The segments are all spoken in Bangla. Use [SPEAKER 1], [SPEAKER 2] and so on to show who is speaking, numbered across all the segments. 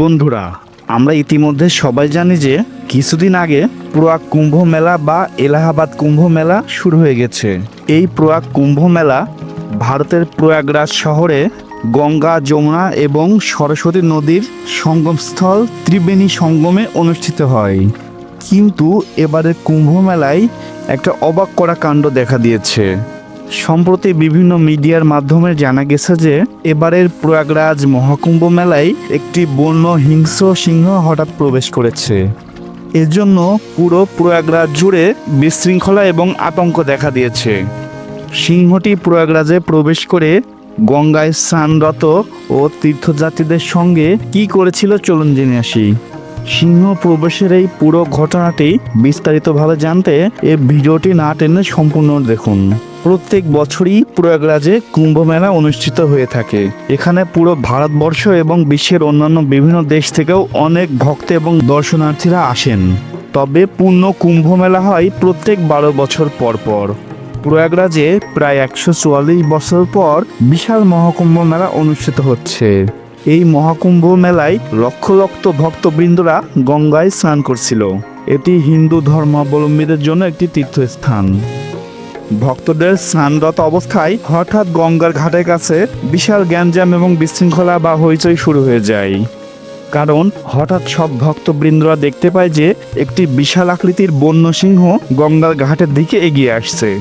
[SPEAKER 1] বন্ধুরা, আমরা ইতিমধ্যে সবাই জানি যে কিছুদিন আগে প্রয়াগ কুম্ভ মেলা বা এলাহাবাদ কুম্ভ মেলা শুরু হয়ে গেছে। এই প্রয়াগ কুম্ভ মেলা ভারতের প্রয়াগরাজ শহরে গঙ্গা, যমুনা এবং সরস্বতী নদীর সঙ্গমস্থল ত্রিবেণী সঙ্গমে অনুষ্ঠিত হয়। কিন্তু এবারে কুম্ভ মেলায় একটা অবাক করা কাণ্ড দেখা দিয়েছে। সম্প্রতি বিভিন্ন মিডিয়ার মাধ্যমে জানা গেছে যে, এবারের প্রয়াগরাজ মহাকুম্ভ মেলায় একটি বন্য হিংস্র সিংহ হঠাৎ প্রবেশ করেছে। এজন্য পুরো প্রয়াগরাজ জুড়ে বিশৃঙ্খলা এবং আতঙ্ক দেখা দিয়েছে। সিংহটি প্রয়াগরাজে প্রবেশ করে গঙ্গায় স্নানরত ও তীর্থযাত্রীদের সঙ্গে কি করেছিল চলুন জেনে আসি। সিংহ প্রবেশের এই পুরো ঘটনাটি বিস্তারিতভাবে জানতে এ ভিডিওটি না টেনে সম্পূর্ণ দেখুন। প্রত্যেক বছরই প্রয়াগরাজে কুম্ভ মেলা অনুষ্ঠিত হয়ে থাকে। এখানে পুরো ভারতবর্ষ এবং বিশ্বের অন্যান্য বিভিন্ন দেশ থেকেও অনেক ভক্ত এবং দর্শনার্থীরা আসেন। তবে পূর্ণ কুম্ভ মেলা হয় প্রত্যেক বারো বছর পর পর। প্রয়াগরাজে প্রায় একশো চুয়াল্লিশ বছর পর বিশাল মহাকুম্ভ মেলা অনুষ্ঠিত হচ্ছে। এই মহাকুম্ভ মেলায় লক্ষ লক্ষ ভক্তবৃন্দরা গঙ্গায় স্নান করছিল। এটি হিন্দু ধর্মাবলম্বীদের জন্য একটি তীর্থস্থান। ভক্তদের স্নানরত অবস্থায় হঠাৎ গঙ্গার ঘাটের কাছে বিশাল গ্যাঞ্জাম এবং বিশৃঙ্খলা বা হইচই শুরু হয়ে যায়। কারণ হঠাৎ সব ভক্তবৃন্দরা দেখতে পায় যে একটি বিশাল আকৃতির বন্য সিংহ গঙ্গার ঘাটের দিকে এগিয়ে আসছে।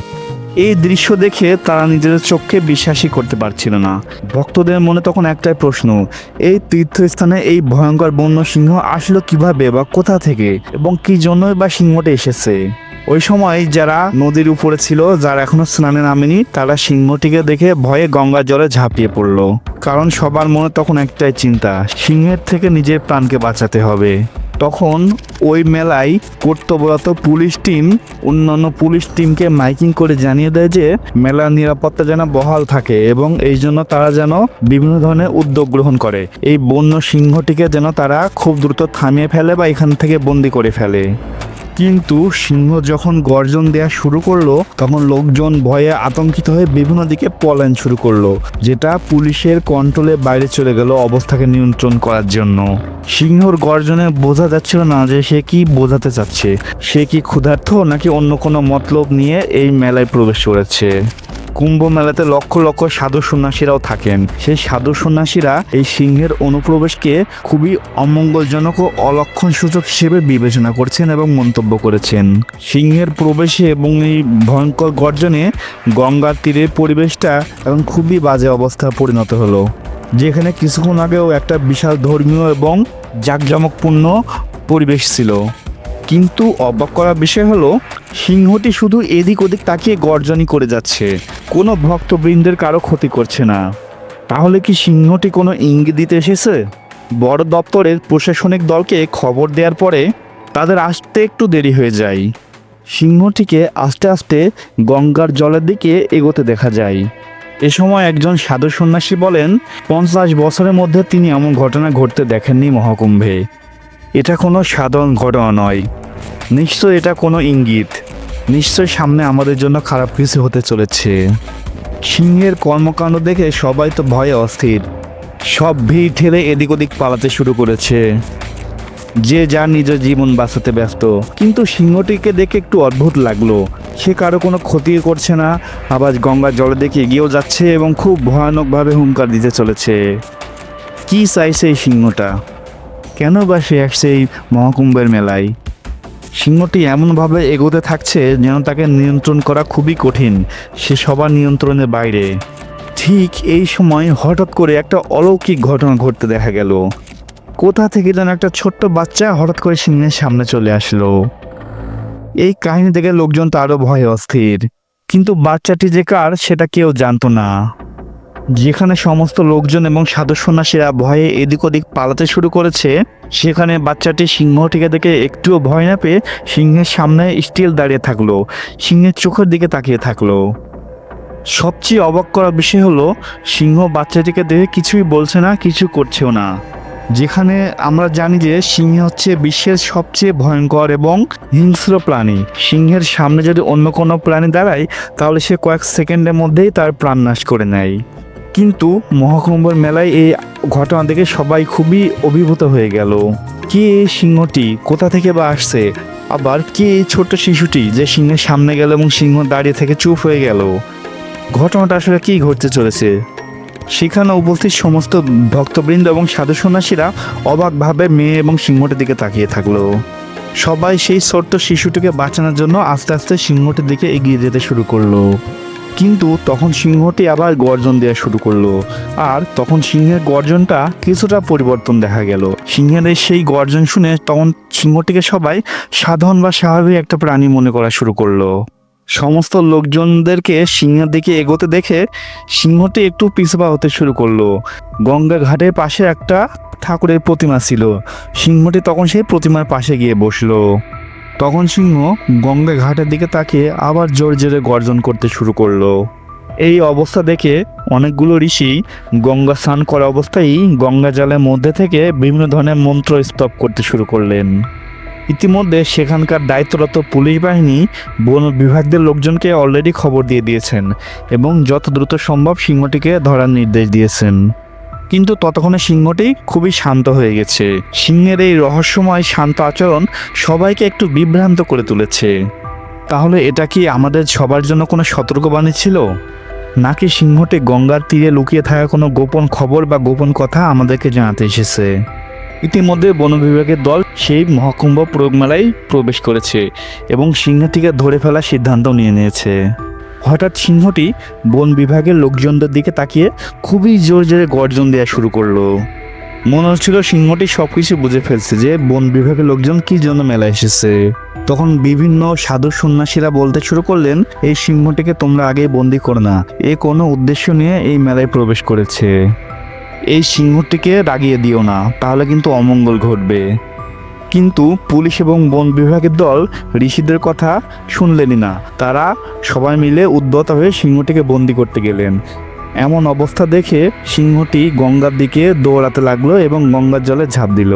[SPEAKER 1] এই দৃশ্য দেখে তারা নিজেদের চোখকে বিশ্বাসই করতে পারছিল না। ভক্তদের মনে তখন একটাই প্রশ্ন, এই তীর্থস্থানে এই ভয়ঙ্কর বন্য সিংহ আসলো কীভাবে বা কোথা থেকে এবং কি জন্যই বা সিংহটা এসেছে? ওই সময় যারা নদীর উপরে ছিল, যারা এখনও স্নানে নামেনি, তারা সিংহটিকে দেখে ভয়ে গঙ্গার জলে ঝাঁপিয়ে পড়ল। কারণ সবার মনে তখন একটাই চিন্তা, সিংহের থেকে নিজের প্রাণকে বাঁচাতে হবে। তখন ওই মেলায় কর্তব্যরত পুলিশ টিম, অন্যান্য পুলিশ টিমকে মাইকিং করে জানিয়ে দেয় যে, মেলার নিরাপত্তা যেন বহাল থাকে এবং এই জন্য তারা যেন বিভিন্ন ধরনের উদ্যোগ গ্রহণ করে। এই বন্য সিংহটিকে যেন তারা খুব দ্রুত থামিয়ে ফেলে বা এখান থেকে বন্দি করে ফেলে। কিন্তু সিংহ যখন গর্জন দেয়া শুরু করল, তখন লোকজন ভয়ে আতঙ্কিত হয়ে বিভিন্ন দিকে পলায়ন শুরু করল, যেটা পুলিশের কন্ট্রোলে বাইরে চলে গেল অবস্থাকে নিয়ন্ত্রণ করার জন্য। সিংহর গর্জনে বোঝা যাচ্ছিল না যে সে কি বোঝাতে চাচ্ছে। সে কি ক্ষুধার্থ নাকি অন্য কোনো মতলব নিয়ে এই মেলায় প্রবেশ করেছে। কুম্ভ মেলাতে লক্ষ লক্ষ সাধু সন্ন্যাসীরাও থাকেন। সেই সাধু সন্ন্যাসীরা এই সিংহের অনুপ্রবেশকে খুবই অমঙ্গলজনক ও অলক্ষণ সূচক হিসেবে বিবেচনা করছেন এবং মন্তব্য করেছেন। সিংহের প্রবেশে এবং এই ভয়ঙ্কর গর্জনে গঙ্গার তীরের পরিবেশটা এখন খুবই বাজে অবস্থা পরিণত হলো। যেখানে কিছুক্ষণ আগেও একটা বিশাল ধর্মীয় এবং জাঁকজমকপূর্ণ পরিবেশ ছিল। কিন্তু অবাক করার বিষয় হলো, সিংহটি শুধু এদিক ওদিক তাকিয়ে গর্জনই করে যাচ্ছে। কোনো ভক্তবৃন্দের কারও ক্ষতি করছে না। তাহলে কি সিংহটি কোনো ইঙ্গিত দিতে এসেছে? বড় দপ্তরের প্রশাসনিক দলকে খবর দেওয়ার পরে তাদের আসতে একটু দেরি হয়ে যায়। সিংহটিকে আস্তে আস্তে গঙ্গার জলের দিকে এগোতে দেখা যায়। এ সময় একজন সাধু সন্ন্যাসী বলেন, পঞ্চাশ বছরের মধ্যে তিনি এমন ঘটনা ঘটতে দেখেননি মহাকুম্ভে। এটা কোনো সাধারণ ঘটনা নয়। নিশ্চয় এটা কোনো ইঙ্গিত। নিশ্চয় সামনে আমাদের জন্য খারাপ কিছু হতে চলেছে। সিংহের কর্মকাণ্ড দেখে সবাই তো ভয়ে অস্থির। সব ভিড় ঠেলে এদিক ওদিক পালাতে শুরু করেছে। যে যার নিজের জীবন বাঁচাতে ব্যস্ত। কিন্তু সিংহটিকে দেখে একটু অদ্ভুত লাগল। সে কারও কোনো ক্ষতি করছে না। আবার গঙ্গার জলের দেখে এগিয়েও যাচ্ছে এবং খুব ভয়ানকভাবে হুঙ্কার দিতে চলেছে। কি চাইছে এই সিংহটা? কেন বা সে আসছে এই মহাকুম্ভের মেলায়? সিংহটি এমনভাবে এগোতে থাকছে যেন তাকে নিয়ন্ত্রণ করা খুবই কঠিন। সে সবার নিয়ন্ত্রণের বাইরে। ঠিক এই সময় হঠাৎ করে একটা অলৌকিক ঘটনা ঘটতে দেখা গেল। কোথা থেকে যেন একটা ছোট্ট বাচ্চা হঠাৎ করে সিংহের সামনে চলে আসলো। এই কাহিনী থেকে লোকজন তো আরও ভয়ে অস্থির। কিন্তু বাচ্চাটি যে কার, সেটা কেউ জানতো না। যেখানে সমস্ত লোকজন এবং সাধু সন্ন্যাসীরা ভয়ে এদিক ওদিক পালাতে শুরু করেছে, সেখানে বাচ্চাটি সিংহটিকে দেখে একটুও ভয় না পেয়ে সিংহের সামনে স্টিল দাঁড়িয়ে থাকল, সিংহের চোখের দিকে তাকিয়ে থাকল। সবচেয়ে অবাক করা বিষয় হলো, সিংহ বাচ্চাটিকে দেখে কিছুই বলছে না, কিছু করছেও না। যেখানে আমরা জানি যে সিংহ হচ্ছে বিশ্বের সবচেয়ে ভয়ঙ্কর এবং হিংস্র প্রাণী। সিংহের সামনে যদি অন্য কোনো প্রাণী দাঁড়ায়, তাহলে সে কয়েক সেকেন্ডের মধ্যেই তার প্রাণ নাশ করে নেয়। কিন্তু মহাকুম্ভর মেলায় এই ঘটনা দেখে সবাই খুবই অভিভূত হয়ে গেল। কে এই সিংহটি? কোথা থেকে বা আসছে? আবার কে এই ছোট্ট শিশুটি যে সিংহের সামনে গেল এবং সিংহ দাঁড়িয়ে থেকে চুপ হয়ে গেল? ঘটনাটা আসলে কি ঘটতে চলেছে? সেখানে উপস্থিত সমস্ত ভক্তবৃন্দ এবং সাধু সন্ন্যাসীরা অবাকভাবে মেয়ে এবং সিংহটির দিকে তাকিয়ে থাকল। সবাই সেই ছোট্ট শিশুটিকে বাঁচানোর জন্য আস্তে আস্তে সিংহটির দিকে এগিয়ে যেতে শুরু করল। কিন্তু তখন সিংহটি আবার গর্জন দেওয়া শুরু করল। আর তখন সিংহের গর্জনটা কিছুটা পরিবর্তন দেখা গেল। সিংহের সেই গর্জন শুনে তখন সিংহটিকে সবাই সাধারণ বা স্বাভাবিক একটা প্রাণী মনে করা শুরু করল। সমস্ত লোকজনদেরকে সিংহের দিকে এগোতে দেখে সিংহটি একটু পিছপা হতে শুরু করল। গঙ্গা ঘাটের পাশে একটা ঠাকুরের প্রতিমা ছিল। সিংহটি তখন সেই প্রতিমার পাশে গিয়ে বসল। তখন সিংহ গঙ্গা ঘাটের দিকে তাকিয়ে আবার জোর জোরে গর্জন করতে শুরু করল। এই অবস্থা দেখে অনেকগুলো ঋষি গঙ্গা স্নান করা অবস্থায় গঙ্গা জলের মধ্যে থেকে বিভিন্ন ধরনের মন্ত্র স্তব করতে শুরু করলেন। ইতিমধ্যে সেখানকার দায়িত্বরত পুলিশ বাহিনী, বন বিভাগদের লোকজনকে অলরেডি খবর দিয়ে দিয়েছেন এবং যত দ্রুত সম্ভব সিংহটিকে ধরার নির্দেশ দিয়েছেন। কিন্তু ততক্ষণে সিংহটি খুবই শান্ত হয়ে গেছে। সিংহের এই রহস্যময় শান্ত আচরণ সবাইকে একটু বিভ্রান্ত করে তুলেছে। তাহলে এটা কি আমাদের সবার জন্য কোনো সতর্কবাণী ছিল? নাকি সিংহটি গঙ্গার তীরে লুকিয়ে থাকা কোনো গোপন খবর বা গোপন কথা আমাদেরকে জানাতে এসেছে? ইতিমধ্যে বন বিভাগের দল সেই মহাকুম্ভ প্রয়োগ মেলায় প্রবেশ করেছে এবং সিংহটিকে ধরে ফেলার সিদ্ধান্ত নিয়ে নিয়েছে। হঠাৎ সিংহটি বন বিভাগের লোকজনদের দিকে তাকিয়ে খুবই জোর জোরে গর্জন দেওয়া শুরু করল। মনে হচ্ছিল সিংহটি সব কিছু বুঝে ফেলছে যে বন বিভাগের লোকজন কি জন্য মেলা এসেছে। তখন বিভিন্ন সাধু সন্ন্যাসীরা বলতে শুরু করলেন, এই সিংহটিকে তোমরা আগে বন্দি করো না, এ কোনো উদ্দেশ্য নিয়ে এই মেলায় প্রবেশ করেছে। এই সিংহটিকে রাগিয়ে দিও না, তাহলে কিন্তু অমঙ্গল ঘটবে। কিন্তু পুলিশ এবং বন বিভাগের দল ঋষিদের কথা শুনলেনই না। তারা সবাই মিলে উদ্যত হয়ে সিংহটিকে বন্দি করতে গেলেন। এমন অবস্থা দেখে সিংহটি গঙ্গার দিকে দৌড়াতে লাগল এবং গঙ্গার জলে ঝাঁপ দিল।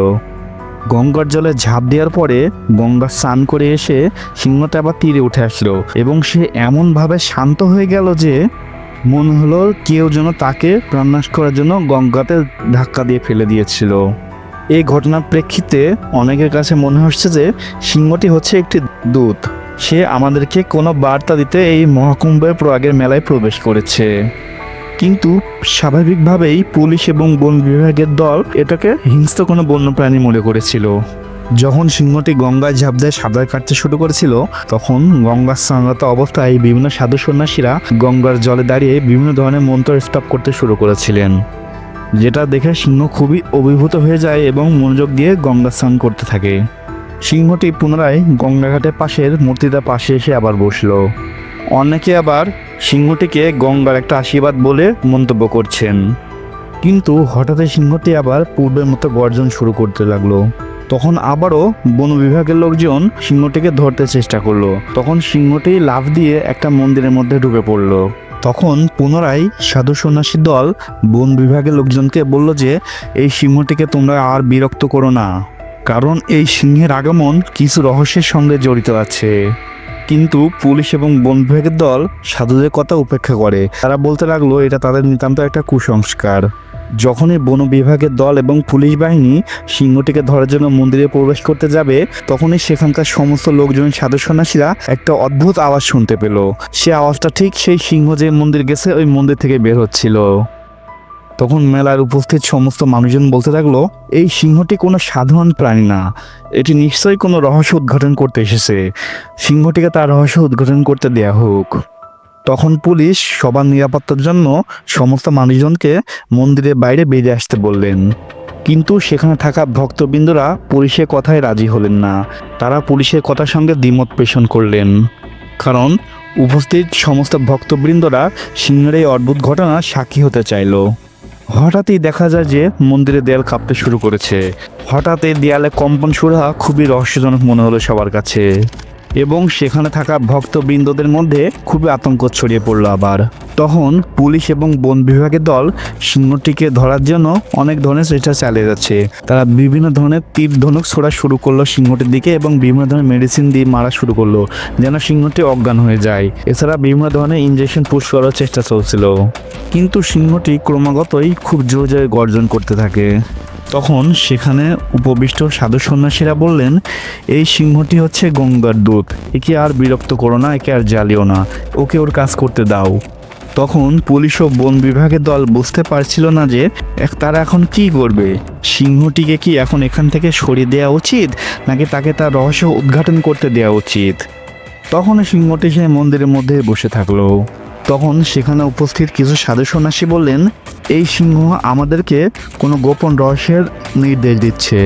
[SPEAKER 1] গঙ্গার জলে ঝাঁপ দেওয়ার পরে গঙ্গা স্নান করে এসে সিংহটা আবার তীরে উঠে আসলো এবং সে এমনভাবে শান্ত হয়ে গেল যে মনে হলো কেউ যেন তাকে প্রাণনাশ করার জন্য গঙ্গাতে ধাক্কা দিয়ে ফেলে দিয়েছিল। এই ঘটনার প্রেক্ষিতে অনেকের কাছে মনে হচ্ছে যে সিংহটি হচ্ছে একটি দূত। সে আমাদেরকে কোনো বার্তা দিতে এই মহাকুম্ভের প্রয়াগের মেলায় প্রবেশ করেছে। কিন্তু স্বাভাবিকভাবেই পুলিশ এবং বন বিভাগের দল এটাকে হিংস্র কোনো বন্যপ্রাণী মনে করেছিল। যখন সিংহটি গঙ্গায় ঝাঁপ দিয়ে সাঁতার কাটতে শুরু করেছিল, তখন গঙ্গার স্নানরত অবস্থায় বিভিন্ন সাধু সন্ন্যাসীরা গঙ্গার জলে দাঁড়িয়ে বিভিন্ন ধরনের মন্ত্র স্তব করতে শুরু করেছিলেন। যেটা দেখে সিংহ খুবই অভিভূত হয়ে যায় এবং মনোযোগ দিয়ে গঙ্গা স্নান করতে থাকে। সিংহটি পুনরায় গঙ্গাঘাটের পাশের মূর্তিটার পাশে এসে আবার বসল। অনেকে আবার সিংহটিকে গঙ্গার একটা আশীর্বাদ বলে মন্তব্য করছেন। কিন্তু হঠাৎই সিংহটি আবার পূর্বের মতো গর্জন শুরু করতে লাগল। তখন আবারও বন বিভাগের লোকজন সিংহটিকে ধরতে চেষ্টা করল। তখন সিংহটি লাফ দিয়ে একটা মন্দিরের মধ্যে ঢুকে পড়ল। তখন পুনরায় সাধু সন্ন্যাসী দল বন বিভাগের লোকজনকে বলল যে, এই সিংহটিকে তোমরা আর বিরক্ত করো না। কারণ এই সিংহের আগমন কিছু রহস্যের সঙ্গে জড়িত আছে। কিন্তু পুলিশ এবং বন বিভাগের দল সাধুদের কথা উপেক্ষা করে। তারা বলতে লাগল, এটা তাদের নিতান্ত একটা কুসংস্কার। যখনই বন বিভাগের দল এবং পুলিশ বাহিনী সিংহটিকে ধরার জন্য মন্দিরে প্রবেশ করতে যাবে, তখনই সেখানকার সমস্ত লোকজন সাধু সন্ন্যাসীরা একটা অদ্ভুত আওয়াজ শুনতে পেল। সে আওয়াজটা ঠিক সেই সিংহ যে মন্দির গেছে, ওই মন্দির থেকে বের হচ্ছিল। তখন মেলার উপস্থিত সমস্ত মানুষজন বলতে থাকল, এই সিংহটি কোনো সাধারণ প্রাণী না। এটি নিশ্চয়ই কোনো রহস্য উদ্ঘাটন করতে এসেছে। সিংহটিকে তার রহস্য উদ্ঘাটন করতে দেয়া হোক। তখন পুলিশ সবার নিরাপত্তার জন্য সমস্ত মানুষজনকে মন্দিরের বাইরে বেরিয়ে আসতে বললেন। কিন্তু সেখানে থাকা ভক্তবৃন্দরা পুলিশের কথায় রাজি হলেন না। তারা পুলিশের কথার সঙ্গে দ্বিমত পেষণ করলেন। কারণ উপস্থিত সমস্ত ভক্তবৃন্দরা সিংহের এই অদ্ভুত ঘটনা সাক্ষী হতে চাইল। হঠাৎই দেখা যায় যে মন্দিরের দেয়াল কাঁপতে শুরু করেছে। হঠাৎ এই দেয়ালে কম্পন হওয়া খুবই রহস্যজনক মনে হলো সবার কাছে। এবং সেখানে থাকা ভক্তবৃন্দদের মধ্যে খুবই আতঙ্ক ছড়িয়ে পড়ল আবার। তখন পুলিশ এবং বন বিভাগের দল সিংহটিকে ধরার জন্য অনেক ধরনের চেষ্টা চালিয়ে যাচ্ছে। তারা বিভিন্ন ধরনের তীর ধনুক ছোড়া শুরু করল সিংহটির দিকে এবং বিভিন্ন ধরনের মেডিসিন দিয়ে মারা শুরু করল, যেন সিংহটি অজ্ঞান হয়ে যায়। এছাড়া বিভিন্ন ধরনের ইঞ্জেকশন পুশ করার চেষ্টা চলছিল। কিন্তু সিংহটি ক্রমাগতই খুব জোরে জোরে গর্জন করতে থাকে। তখন সেখানে উপবিষ্ট সাধু সন্ন্যাসীরা বললেন, এই সিংহটি হচ্ছে গঙ্গার দূত। একে আর বিরক্ত করো না, একে আর জ্বালিও না। ওকে ওর কাজ করতে দাও। তখন পুলিশ ও বন বিভাগের দল বুঝতে পারছিল না যে তারা এখন কি করবে? সিংহটিকে কি এখন এখান থেকে সরিয়ে দেওয়া উচিত, নাকি তাকে তার রহস্য উদ্ঘাটন করতে দেওয়া উচিত? তখন সিংহটি সেই মন্দিরের মধ্যে বসে থাকল। তখন সেখানে উপস্থিত কিছু সাধু সন্ন্যাসী বললেন, এই সিংহ আমাদেরকে কোনো গোপন রহস্যের নির্দেশ দিচ্ছে।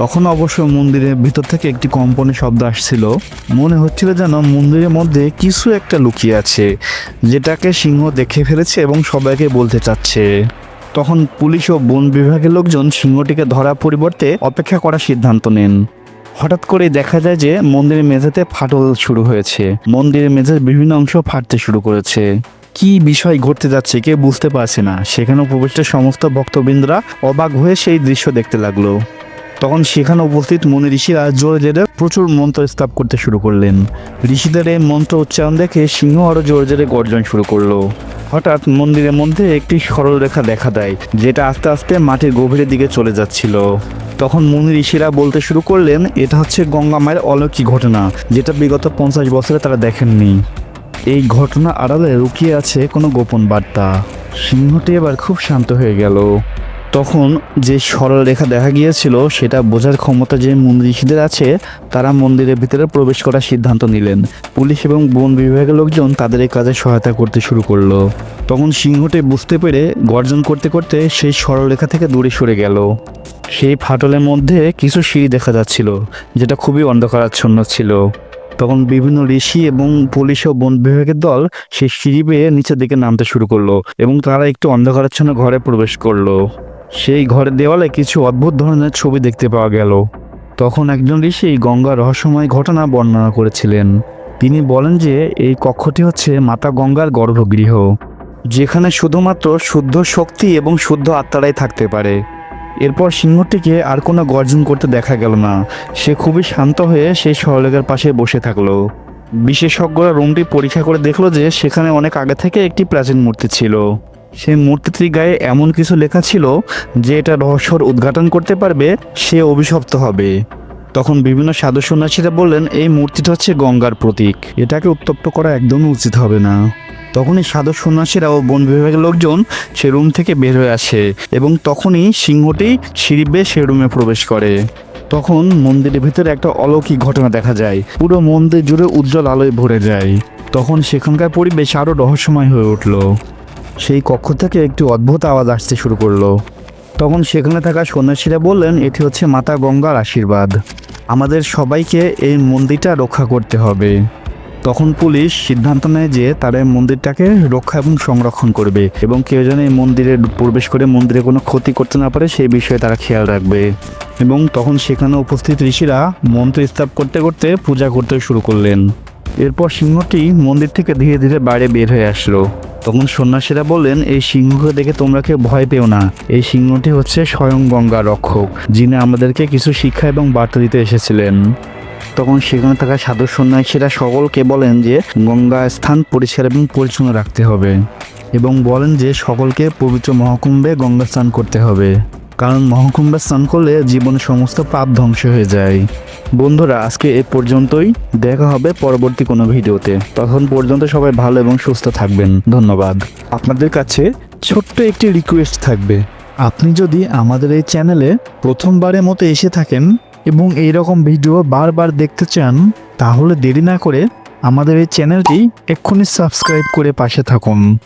[SPEAKER 1] তখন অবশ্য মন্দিরের ভিতর থেকে একটি কম্পনের শব্দ আসছিল। মনে হচ্ছিল যেন মন্দিরের মধ্যে কিছু একটা লুকিয়ে আছে, যেটাকে সিংহ দেখে ফেলেছে এবং সবাইকে বলতে চাচ্ছে। তখন পুলিশ ও বন বিভাগের লোকজন সিংহটিকে ধরার পরিবর্তে অপেক্ষা করার সিদ্ধান্ত নেন। হঠাৎ করে দেখা যায় যে মন্দিরের মেঝেতে ফাটল শুরু হয়েছে। মন্দিরের মেঝের বিভিন্ন অংশ ফাটতে শুরু করেছে। কি বিষয় ঘটতে যাচ্ছে কেউ বুঝতে পারছে না। সেখানে উপবিষ্ট সমস্ত ভক্তবৃন্দরা অবাক হয়ে সেই দৃশ্য দেখতে লাগল। তখন সেখানে উপস্থিত মুনি ঋষিরা জোরে জোরে প্রচুর মন্ত্র স্তাপ করতে শুরু করলেন। ঋষিদের এই মন্ত্র উচ্চারণ দেখে সিংহ আরও জোরে জোরে গর্জন শুরু করল। হঠাৎ মন্দিরের মধ্যে একটি সরলরেখা দেখা দেয়, যেটা আস্তে আস্তে মাটির গভীরের দিকে চলে যাচ্ছিল। তখন মুনি ঋষিরা বলতে শুরু করলেন, এটা হচ্ছে গঙ্গা মায়ের অলৌকিক ঘটনা, যেটা বিগত পঞ্চাশ বছরে তারা দেখেননি। এই ঘটনা আড়ালে লুকিয়ে আছে কোনো গোপন বার্তা। সিংহটি এবার খুব শান্ত হয়ে গেল। তখন যে সরল রেখা দেখা গিয়েছিল, সেটা বোঝার ক্ষমতা যে মন্দিরীদের আছে, তারা মন্দিরের ভিতরে প্রবেশ করার সিদ্ধান্ত নিলেন। পুলিশ এবং বন বিভাগের লোকজন তাদের এই কাজে সহায়তা করতে শুরু করল। তখন সিংহটি বুঝতে পেরে গর্জন করতে করতে সেই সরলরেখা থেকে দূরে সরে গেল। সেই ফাটলের মধ্যে কিছু সিঁড়ি দেখা যাচ্ছিল, যেটা খুবই অন্ধকারাচ্ছন্ন ছিল। তখন বিভিন্ন ঋষি এবং পুলিশ ও বন বিভাগের দল সেই সিঁড়ি বেয়ে নিচের দিকে নামতে শুরু করল এবং তারা একটু অন্ধকারাচ্ছন্ন ঘরে প্রবেশ করল। সেই ঘরের দেওয়ালে কিছু অদ্ভুত ধরনের ছবি দেখতে পাওয়া গেল। তখন একজন ঋষি গঙ্গা রহস্যময় ঘটনা বর্ণনা করেছিলেন। তিনি বলেন যে, এই কক্ষটি হচ্ছে মাতা গঙ্গার গর্ভগৃহ, যেখানে শুধুমাত্র শুদ্ধ শক্তি এবং শুদ্ধ আত্মারাই থাকতে পারে। এরপর সিংহটিকে আর কোনো গর্জন করতে দেখা গেল না। সে খুবই শান্ত হয়ে সেই সরলেখার পাশে বসে থাকল। বিশেষজ্ঞরা রুমটি পরীক্ষা করে দেখল যে, সেখানে অনেক আগে থেকে একটি প্রাচীন মূর্তি ছিল। সেই মূর্তিটির গায়ে এমন কিছু লেখা ছিল যে এটা রহস্যর উদ্ঘাটন করতে পারবে, সে অভিশপ্ত হবে। তখন বিভিন্ন সাধু সন্ন্যাসীরা বললেন, এই মূর্তিটা হচ্ছে গঙ্গার প্রতীক। এটাকে উত্তপ্ত করা একদমই উচিত হবে না। তখনই সাধু সন্ন্যাসীরা ও বন বিভাগের লোকজন সে রুম থেকে বের হয়ে আসে এবং তখনই সিংহটি সিঁড়ি বেয়ে সে রুমে প্রবেশ করে। তখন মন্দিরের ভিতরে একটা অলৌকিক ঘটনা দেখা যায়। পুরো মন্দির জুড়ে উজ্জ্বল আলোয় ভরে যায়। তখন সেখানকার পরিবেশ আরও রহস্যময় হয়ে উঠল। সেই কক্ষ থেকে একটি অদ্ভুত আওয়াজ আসতে শুরু করল। তখন সেখানে থাকা সন্ন্যাসীরা বললেন, এটি হচ্ছে মাতা গঙ্গার আশীর্বাদ। আমাদের সবাইকে এই মন্দিরটা রক্ষা করতে হবে। তখন পুলিশ সিদ্ধান্ত নেয় যে তারা মন্দিরটাকে রক্ষা এবং সংরক্ষণ করবে এবং কেউ যেন এই মন্দিরে প্রবেশ করে মন্দিরে কোনো ক্ষতি করতে না পারে সেই বিষয়ে তারা খেয়াল রাখবে। এবং তখন সেখানে উপস্থিত ঋষিরা মন্ত্র স্থাপ করতে করতে পূজা করতে শুরু করলেন। এরপর সিংহটি মন্দির থেকে ধীরে ধীরে বাইরে বের হয়ে আসলো। তখন সন্ন্যাসীরা বললেন, এই সিংহকে দেখে তোমরা কেউ ভয় পেও না। এই সিংহটি হচ্ছে স্বয়ং গঙ্গা রক্ষক, যিনি আমাদেরকে কিছু শিক্ষা এবং বার্তা দিতে এসেছিলেন। তখন সেখানে থাকা সাধু সন্ন্যাসীরা সকলকে বলেন যে, গঙ্গা স্থান পরিষ্কার এবং পরিচ্ছন্ন রাখতে হবে এবং বলেন যে, সকলকে পবিত্র মহাকুম্ভে গঙ্গা স্নান করতে হবে। কারণ মহাকুম্ভে স্নান করলে জীবনের সমস্ত পাপ ধ্বংস হয়ে যায়। বন্ধুরা, আজকে এ পর্যন্তই। দেখা হবে পরবর্তী কোনো ভিডিওতে। তখন পর্যন্ত সবাই ভালো এবং সুস্থ থাকবেন। ধন্যবাদ। আপনাদের কাছে ছোট্ট একটি রিকোয়েস্ট থাকবে। আপনি যদি আমাদের এই চ্যানেলে প্রথমবারের মতো এসে থাকেন এবং এই রকম ভিডিও বারবার দেখতে চান, তাহলে দেরি না করে আমাদের এই চ্যানেলটি এক্ষুনি সাবস্ক্রাইব করে পাশে থাকুন।